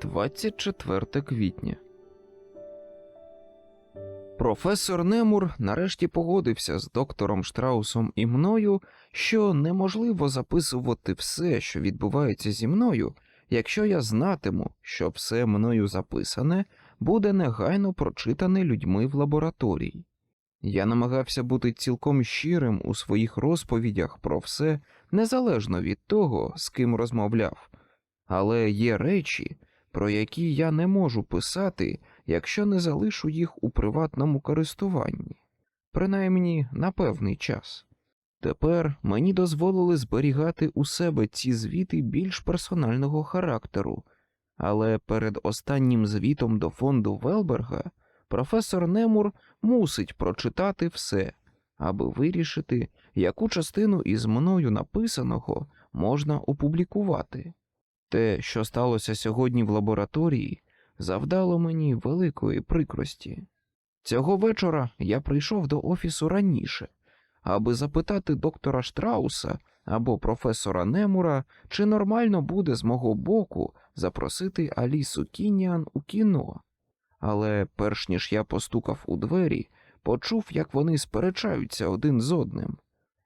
24 квітня. Професор Немур нарешті погодився з доктором Штраусом і мною, що неможливо записувати все, що відбувається зі мною, якщо я знатиму, що все мною записане буде негайно прочитане людьми в лабораторії. Я намагався бути цілком щирим у своїх розповідях про все, незалежно від того, з ким розмовляв, але є речі, про які я не можу писати, якщо не залишу їх у приватному користуванні, принаймні на певний час. Тепер мені дозволили зберігати у себе ці звіти більш персонального характеру, але перед останнім звітом до фонду Велберга професор Немур мусить прочитати все, аби вирішити, яку частину із мною написаного можна опублікувати. Те, що сталося сьогодні в лабораторії, завдало мені великої прикрості. Цього вечора я прийшов до офісу раніше, аби запитати доктора Штрауса або професора Немура, чи нормально буде з мого боку запросити Алісу Кініан у кіно. Але перш ніж я постукав у двері, почув, як вони сперечаються один з одним.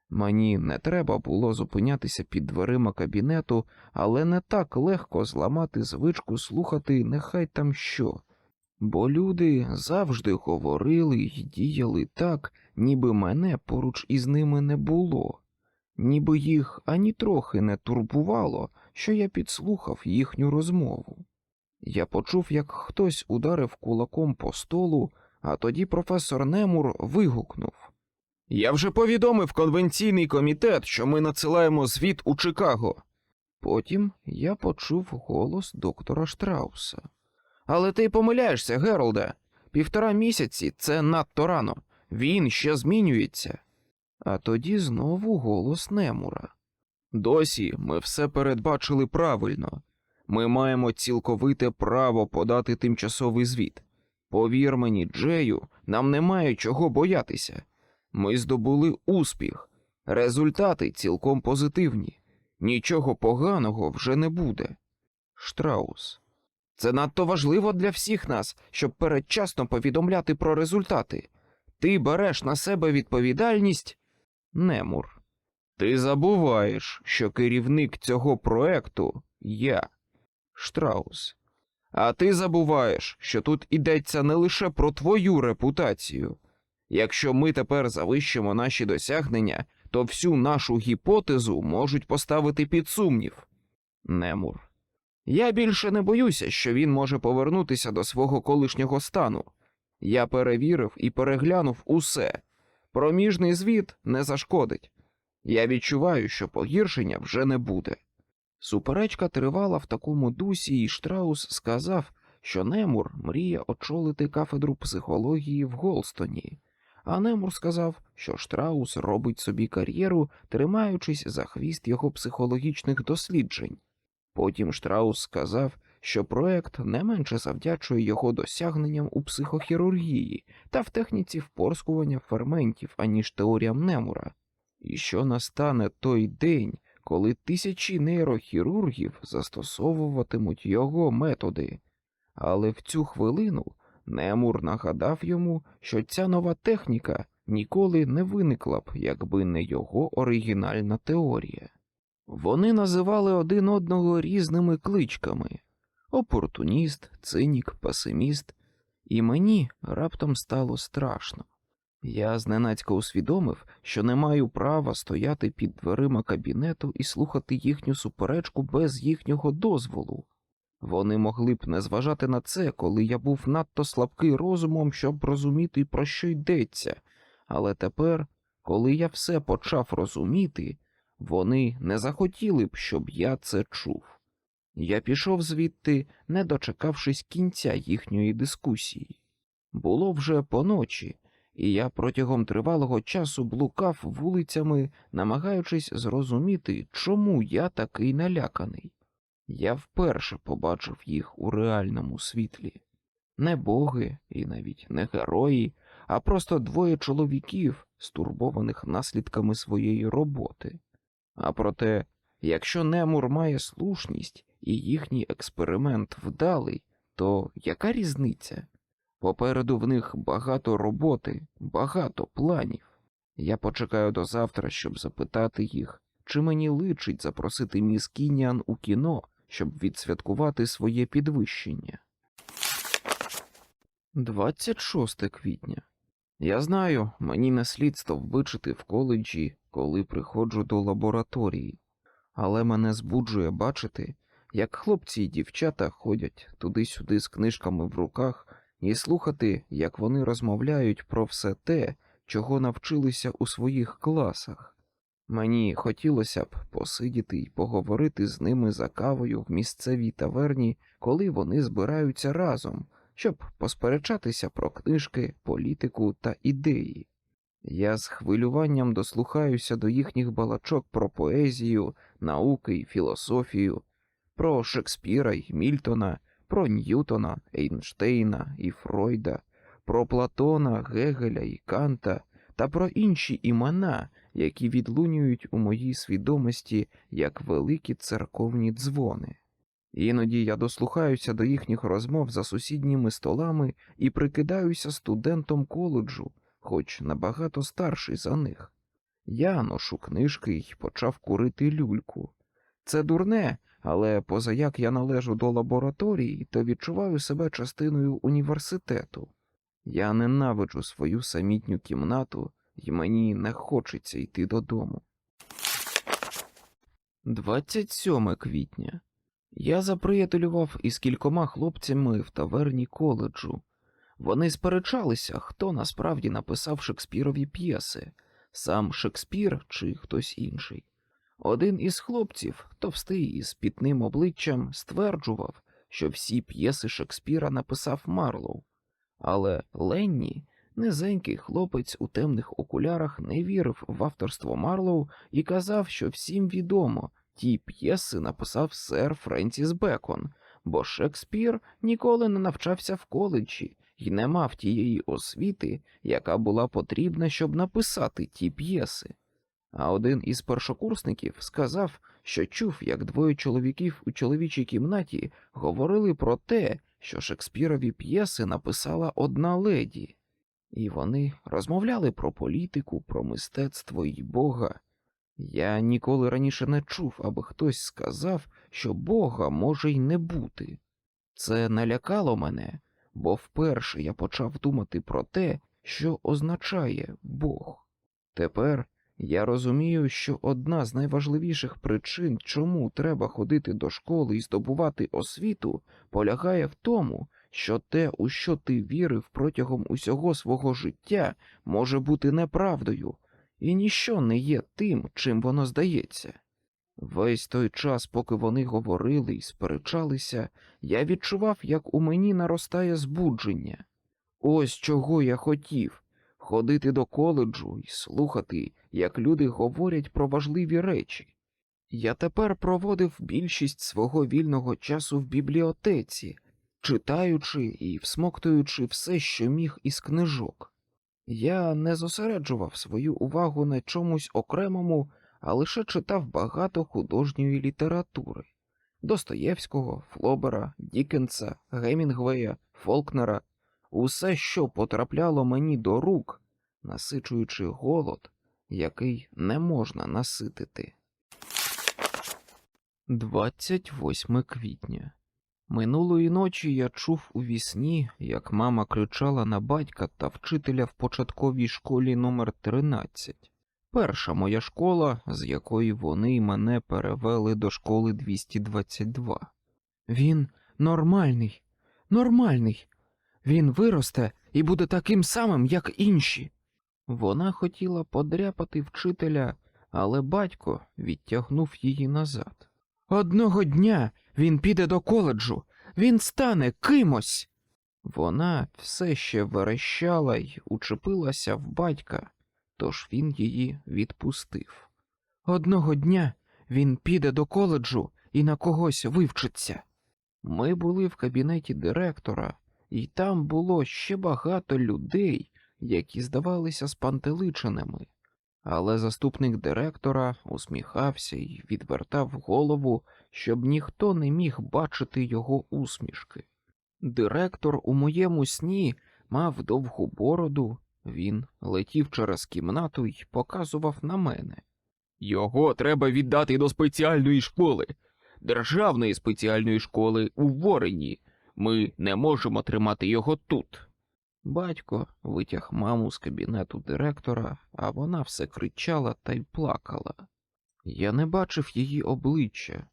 Мені не треба було зупинятися під дверима кабінету, але не так легко зламати звичку слухати нехай там що. Бо люди завжди говорили й діяли так, ніби мене поруч із ними не було, ніби їх ані трохи не турбувало, що я підслухав їхню розмову. Я почув, як хтось ударив кулаком по столу, а тоді професор Немур вигукнув. Я вже повідомив конвенційний комітет, що ми надсилаємо звіт у Чикаго. Потім я почув голос доктора Штрауса. Але ти помиляєшся, Геролде. Півтора місяці це надто рано. Він ще змінюється. А тоді знову голос Немура. Досі ми все передбачили правильно. Ми маємо цілковите право подати тимчасовий звіт. Повір мені, Джею, нам немає чого боятися. Ми здобули успіх, результати цілком позитивні. Нічого поганого вже не буде. Штраус. Це надто важливо для всіх нас, щоб передчасно повідомляти про результати. Ти береш на себе відповідальність. Немур. Ти забуваєш, що керівник цього проекту я. Штраус. А ти забуваєш, що тут ідеться не лише про твою репутацію. Якщо ми тепер завищимо наші досягнення, то всю нашу гіпотезу можуть поставити під сумнів. Немур. Я більше не боюся, що він може повернутися до свого колишнього стану. Я перевірив і переглянув усе. Проміжний звіт не зашкодить. Я відчуваю, що погіршення вже не буде. Суперечка тривала в такому дусі, і Штраус сказав, що Немур мріє очолити кафедру психології в Голстоні, а Немур сказав, що Штраус робить собі кар'єру, тримаючись за хвіст його психологічних досліджень. Потім Штраус сказав, що проект не менше завдячує його досягненням у психохірургії та в техніці впорскування ферментів, аніж теоріям Немура, і що настане той день, коли тисячі нейрохірургів застосовуватимуть його методи. Але в цю хвилину Немур нагадав йому, що ця нова техніка ніколи не виникла б, якби не його оригінальна теорія. Вони називали один одного різними кличками опортуніст, цинік, песиміст, і мені раптом стало страшно. Я зненацька усвідомив, що не маю права стояти під дверима кабінету і слухати їхню суперечку без їхнього дозволу. Вони могли б не зважати на це, коли я був надто слабкий розумом, щоб розуміти, про що йдеться, але тепер, коли я все почав розуміти, вони не захотіли б, щоб я це чув. Я пішов звідти, не дочекавшись кінця їхньої дискусії. Було вже поночі, і я протягом тривалого часу блукав вулицями, намагаючись зрозуміти, чому я такий наляканий. Я вперше побачив їх у реальному світлі. Не боги і навіть не герої, а просто двоє чоловіків, стурбованих наслідками своєї роботи. А проте, якщо Немур має слушність і їхній експеримент вдалий, то яка різниця? Попереду в них багато роботи, багато планів. Я почекаю до завтра, щоб запитати їх, чи мені личить запросити міс Кініан у кіно, щоб відсвяткувати своє підвищення. 26 квітня. Я знаю, мені не слід стовбичити в коледжі, коли приходжу до лабораторії, але мене збуджує бачити, як хлопці і дівчата ходять туди-сюди з книжками в руках і слухати, як вони розмовляють про все те, чого навчилися у своїх класах. Мені хотілося б посидіти і поговорити з ними за кавою в місцевій таверні, коли вони збираються разом, щоб посперечатися про книжки, політику та ідеї. Я з хвилюванням дослухаюся до їхніх балачок про поезію, науки і філософію, про Шекспіра й Мільтона, про Ньютона, Ейнштейна і Фройда, про Платона, Гегеля і Канта та про інші імена, які відлунюють у моїй свідомості як великі церковні дзвони. Іноді я дослухаюся до їхніх розмов за сусідніми столами і прикидаюся студентом коледжу, хоч набагато старший за них. Я ношу книжки й почав курити люльку. Це дурне, але позаяк я належу до лабораторії, то відчуваю себе частиною університету. Я ненавиджу свою самітню кімнату, і мені не хочеться йти додому. 27 квітня. Я заприятелював із кількома хлопцями в таверні коледжу. Вони сперечалися, хто насправді написав Шекспірові п'єси, сам Шекспір чи хтось інший. Один із хлопців, товстий із пітним обличчям, стверджував, що всі п'єси Шекспіра написав Марлоу, але Ленні, низенький хлопець у темних окулярах, не вірив в авторство Марлоу і казав, що всім відомо, ті п'єси написав сер Френсіс Бекон, бо Шекспір ніколи не навчався в коледжі і не мав тієї освіти, яка була потрібна, щоб написати ті п'єси. А один із першокурсників сказав, що чув, як двоє чоловіків у чоловічій кімнаті говорили про те, що Шекспірові п'єси написала одна леді, і вони розмовляли про політику, про мистецтво і Бога. Я ніколи раніше не чув, аби хтось сказав, що Бога може й не бути. Це налякало мене, бо вперше я почав думати про те, що означає Бог. Тепер я розумію, що одна з найважливіших причин, чому треба ходити до школи і здобувати освіту, полягає в тому, що те, у що ти вірив протягом усього свого життя, може бути неправдою, і ніщо не є тим, чим воно здається. Весь той час, поки вони говорили і сперечалися, я відчував, як у мені наростає збудження. Ось чого я хотів ходити до коледжу і слухати, як люди говорять про важливі речі. Я тепер проводив більшість свого вільного часу в бібліотеці, читаючи і всмоктуючи все, що міг із книжок. Я не зосереджував свою увагу на чомусь окремому, а лише читав багато художньої літератури Достоєвського, Флобера, Дікенса, Гемінгвея, Фолкнера, усе, що потрапляло мені до рук, насичуючи голод, який не можна наситити. 28 квітня. Минулої ночі я чув у вісні, як мама кричала на батька та вчителя в початковій школі номер 13 Перша моя школа, з якої вони мене перевели до школи 222. Він нормальний, нормальний. Він виросте і буде таким самим, як інші. Вона хотіла подряпати вчителя, але батько відтягнув її назад. Одного дня він піде до коледжу, він стане кимось. Вона все ще верещала й учепилася в батька, тож він її відпустив. Одного дня він піде до коледжу і на когось вивчиться. Ми були в кабінеті директора, і там було ще багато людей, які здавалися спантеличеними. Але заступник директора усміхався і відвертав голову, щоб ніхто не міг бачити його усмішки. Директор у моєму сні мав довгу бороду, він летів через кімнату і показував на мене. Його треба віддати до спеціальної школи, державної спеціальної школи у Ворені. Ми не можемо тримати його тут. Батько витяг маму з кабінету директора, а вона все кричала та й плакала. Я не бачив її обличчя,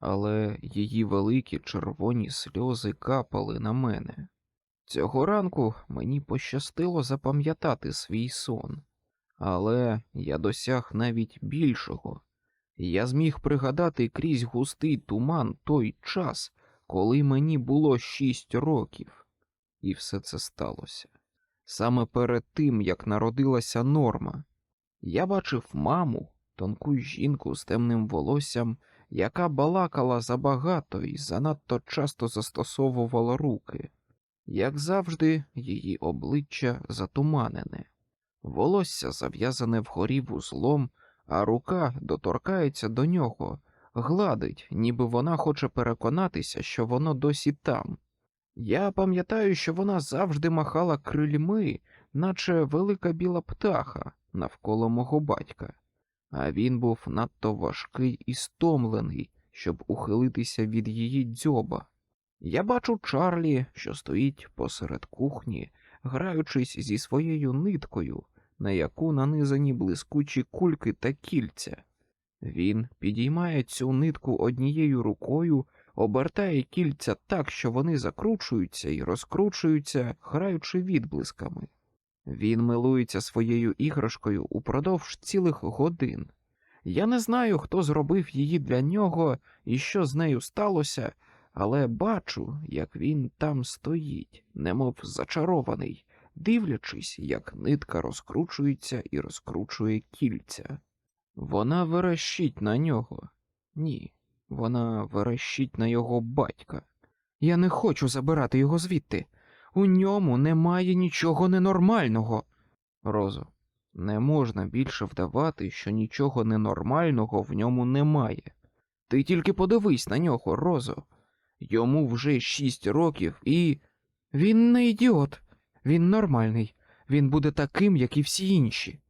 але її великі червоні сльози капали на мене. Цього ранку мені пощастило запам'ятати свій сон, але я досяг навіть більшого. Я зміг пригадати крізь густий туман той час, коли мені було шість років, і все це сталося. Саме перед тим, як народилася норма, я бачив маму, тонку жінку з темним волоссям, яка балакала забагато і занадто часто застосовувала руки. Як завжди, її обличчя затуманене, волосся зав'язане вгорі вузлом, а рука доторкається до нього, гладить, ніби вона хоче переконатися, що воно досі там. Я пам'ятаю, що вона завжди махала крильми, наче велика біла птаха навколо мого батька, а він був надто важкий і стомлений, щоб ухилитися від її дзьоба. Я бачу Чарлі, що стоїть посеред кухні, граючись зі своєю ниткою, на яку нанизані блискучі кульки та кільця. Він підіймає цю нитку однією рукою, обертає кільця так, що вони закручуються і розкручуються, граючи відблисками. Він милується своєю іграшкою упродовж цілих годин. Я не знаю, хто зробив її для нього і що з нею сталося, але бачу, як він там стоїть, немов зачарований, дивлячись, як нитка розкручується і розкручує кільця. Вона верещить на нього. Ні, вона верещить на його батька. Я не хочу забирати його звідти. У ньому немає нічого ненормального. Розо, не можна більше вдавати, що нічого ненормального в ньому немає. Ти тільки подивись на нього, Розо. Йому вже шість років і. Він не ідіот, він нормальний, він буде таким, як і всі інші.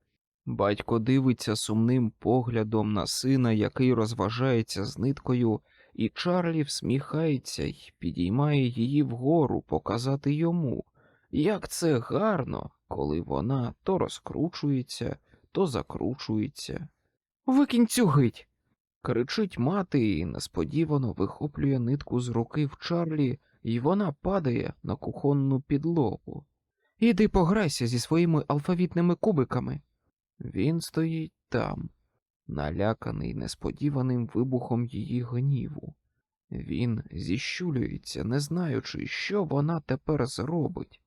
Батько дивиться сумним поглядом на сина, який розважається з ниткою, і Чарлі всміхається й підіймає її вгору показати йому, як це гарно, коли вона то розкручується, то закручується. Викинь цю гить. кричить мати і несподівано вихоплює нитку з руки в Чарлі, і вона падає на кухонну підлогу. Іди пограйся зі своїми алфавітними кубиками. Він стоїть там, наляканий несподіваним вибухом її гніву. Він зіщулюється, не знаючи, що вона тепер зробить.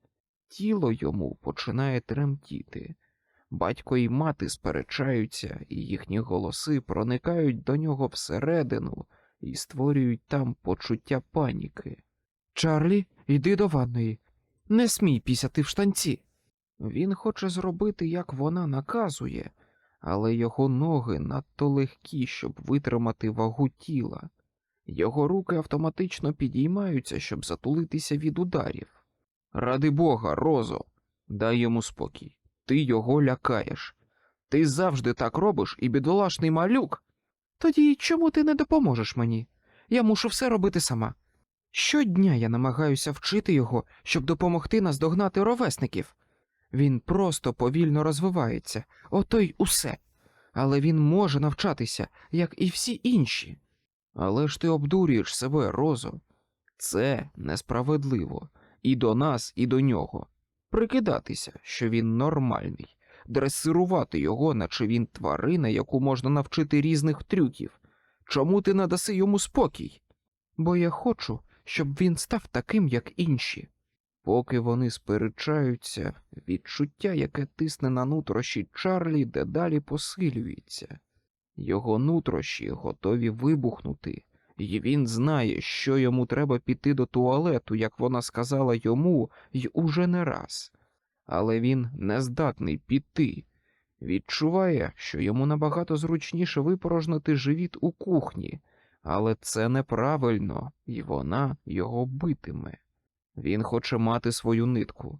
Тіло йому починає тремтіти. Батько і мати сперечаються, і їхні голоси проникають до нього всередину і створюють там почуття паніки. Чарлі, йди до ванної. Не смій пісяти в штанці. Він хоче зробити, як вона наказує, але його ноги надто легкі, щоб витримати вагу тіла. Його руки автоматично підіймаються, щоб затулитися від ударів. Ради Бога, Розо, дай йому спокій. Ти його лякаєш. Ти завжди так робиш, і бідолашний малюк. Тоді чому ти не допоможеш мені? Я мушу все робити сама. Щодня я намагаюся вчити його, щоб допомогти наздогнати ровесників. Він просто повільно розвивається, ото й усе. Але він може навчатися, як і всі інші. Але ж ти обдурюєш себе, Розо. Це несправедливо і до нас, і до нього. Прикидатися, що він нормальний, дресирувати його, наче він тварина, яку можна навчити різних трюків. Чому ти не даси йому спокій? Бо я хочу, щоб він став таким, як інші. Поки вони сперечаються, відчуття, яке тисне на нутрощі Чарлі, дедалі посилюється. Його нутрощі готові вибухнути, і він знає, що йому треба піти до туалету, як вона сказала йому, й уже не раз. Але він не здатний піти. Відчуває, що йому набагато зручніше випорожнити живіт у кухні, але це неправильно, і вона його битиме. Він хоче мати свою нитку.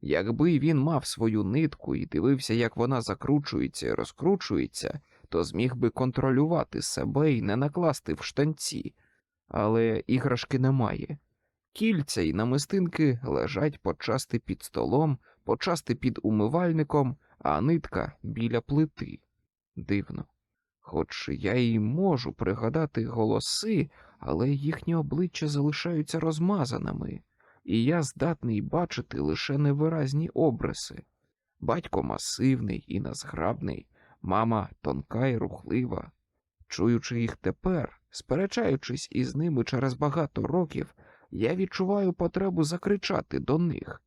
Якби він мав свою нитку і дивився, як вона закручується і розкручується, то зміг би контролювати себе і не накласти в штанці, але іграшки немає. Кільця і намистинки лежать почасти під столом, почасти під умивальником, а нитка біля плити. Дивно. Хоч я й можу пригадати голоси, але їхні обличчя залишаються розмазаними, і я здатний бачити лише невиразні обриси. Батько масивний і незграбний, мама тонка і рухлива. Чуючи їх тепер, сперечаючись із ними через багато років, я відчуваю потребу закричати до них.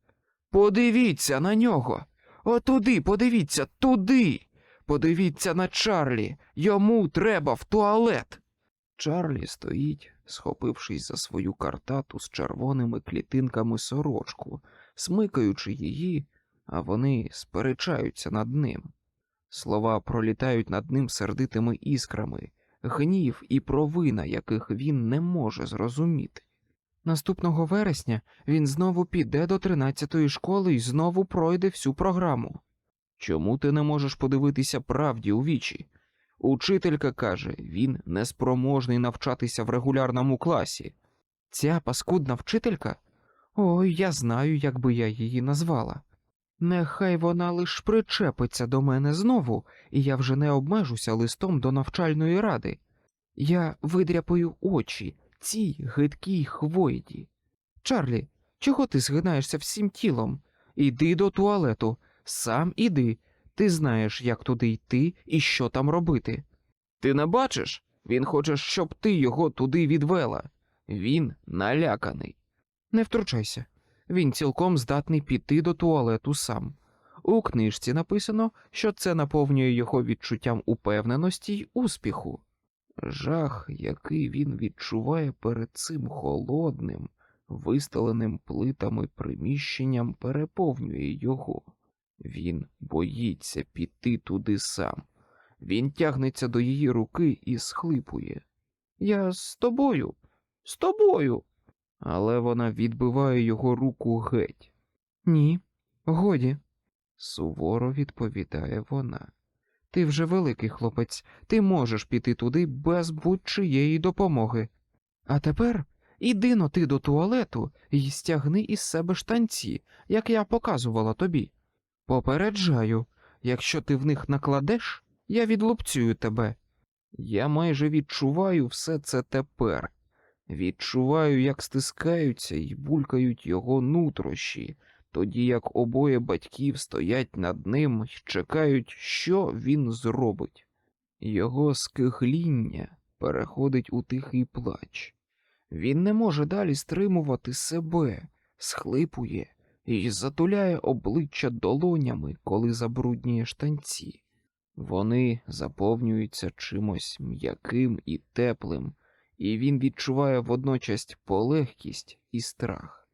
Подивіться на нього! Отуди, подивіться, туди! Подивіться на Чарлі, йому треба в туалет. Чарлі стоїть, схопившись за свою картату з червоними клітинками сорочку, смикаючи її, а вони сперечаються над ним. Слова пролітають над ним сердитими іскрами, гнів і провина, яких він не може зрозуміти. Наступного вересня він знову піде до 13-ї школи і знову пройде всю програму. Чому ти не можеш подивитися правді у вічі? Учителька каже, він неспроможний навчатися в регулярному класі. Ця паскудна вчителька? Ой, я знаю, як би я її назвала. Нехай вона лиш причепиться до мене знову, і я вже не обмежуся листом до навчальної ради. Я видряпаю очі цій гидкій хвойді. Чарлі, чого ти згинаєшся всім тілом? Іди до туалету, сам іди. Ти знаєш, як туди йти і що там робити. Ти не бачиш? Він хоче, щоб ти його туди відвела. Він наляканий. Не втручайся. Він цілком здатний піти до туалету сам. У книжці написано, що це наповнює його відчуттям упевненості й успіху. Жах, який він відчуває перед цим холодним, вистеленим плитами приміщенням, переповнює його. Він боїться піти туди сам. Він тягнеться до її руки і схлипує. Я з тобою, з тобою. Але вона відбиває його руку геть. Ні, годі, суворо відповідає вона. Ти вже великий хлопець, ти можеш піти туди без будь-чиєї допомоги. А тепер іди но ти до туалету і стягни із себе штанці, як я показувала тобі. Попереджаю, якщо ти в них накладеш, я відлупцюю тебе. Я майже відчуваю все це тепер. Відчуваю, як стискаються і булькають його нутрощі, тоді як обоє батьків стоять над ним і чекають, що він зробить. Його скихління переходить у тихий плач. Він не може далі стримувати себе, схлипує і затуляє обличчя долонями, коли забруднює штанці. Вони заповнюються чимось м'яким і теплим, і він відчуває водночас полегкість і страх.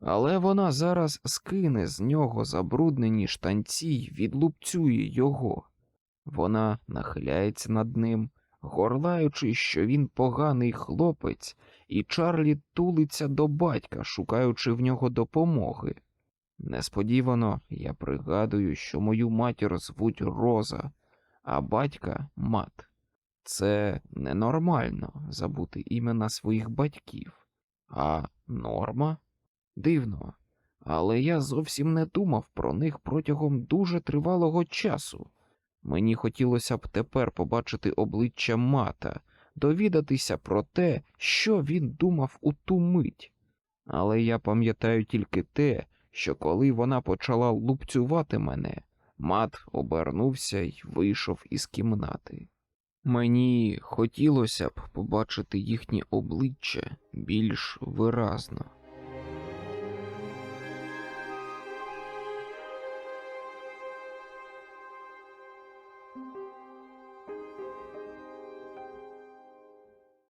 Але вона зараз скине з нього забруднені штанці й відлупцює його. Вона нахиляється над ним, горлаючи, що він поганий хлопець, і Чарлі тулиться до батька, шукаючи в нього допомоги. Несподівано я пригадую, що мою матір звуть Роза, а батька мат. Це ненормально забути імена своїх батьків, а норма дивно, але я зовсім не думав про них протягом дуже тривалого часу. Мені хотілося б тепер побачити обличчя мата, довідатися про те, що він думав у ту мить. Але я пам'ятаю тільки те, що коли вона почала лупцювати мене, мат обернувся й вийшов із кімнати. Мені хотілося б побачити їхнє обличчя більш виразно.